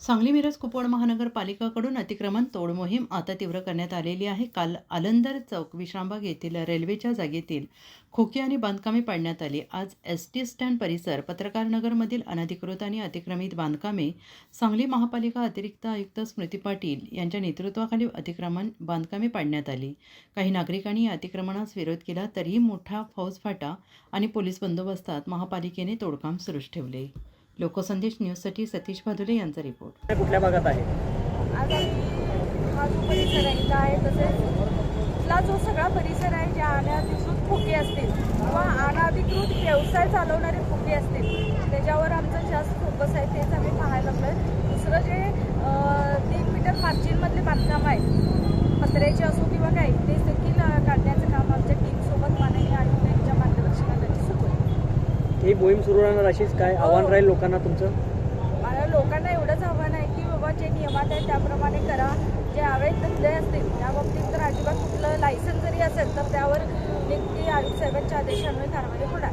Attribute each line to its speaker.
Speaker 1: सांगली मिरज कुपवाड महानगरपालिकाकडून अतिक्रमण तोड मोहीम आता तीव्र करण्यात आलेली आहे. काल आलंदर चौक विश्रामबाग येथील रेल्वेच्या जागेतील खोकी आणि बांधकामे पाडण्यात आली. आज एस टी स्टँड परिसर पत्रकार नगरमधील अनधिकृत आणि अतिक्रमित बांधकामे सांगली महापालिका अतिरिक्त आयुक्त स्मृती पाटील यांच्या नेतृत्वाखाली अतिक्रमण बांधकामे पाडण्यात आली. काही नागरिकांनी या अतिक्रमणास विरोध केला तरीही मोठा फौजफाटा आणि पोलीस बंदोबस्तात महापालिकेने तोडकाम सुरूच ठेवले. लोकसंदेश न्यूजसाठी सतीश भादुले यांचा रिपोर्ट.
Speaker 2: कुठल्या भागात आहे?
Speaker 3: आज आम्ही हा जो परिसर आहे इथं आहे तसेच इथला जो सगळा परिसर आहे ज्या अनधिकृत खोके असतील किंवा अनधिकृत व्यवसाय चालवणारे खोके असतील त्याच्यावर आमचं जास्त फोकस आहे तेच आम्ही पाहायला लागलोय. दुसरं जे तीन मीटर मार्जिनमधले बांधकाम आहे पत्र्याचे असो किंवा काय
Speaker 2: ही मोहीम सुरू राहणार अशीच काय आव्हान राहील लोकांना तुमचं?
Speaker 3: मला लोकांना एवढंच आव्हान आहे की बाबा जे नियमात आहे त्याप्रमाणे करा. जे अवैध धंदे असतील त्या बाबतीत तर अजिबात कुठलं लायसन जरी असेल तर त्यावर नियुक्ती आयुक्त साहेबांच्या आदेशान्वये कारवाई होणार.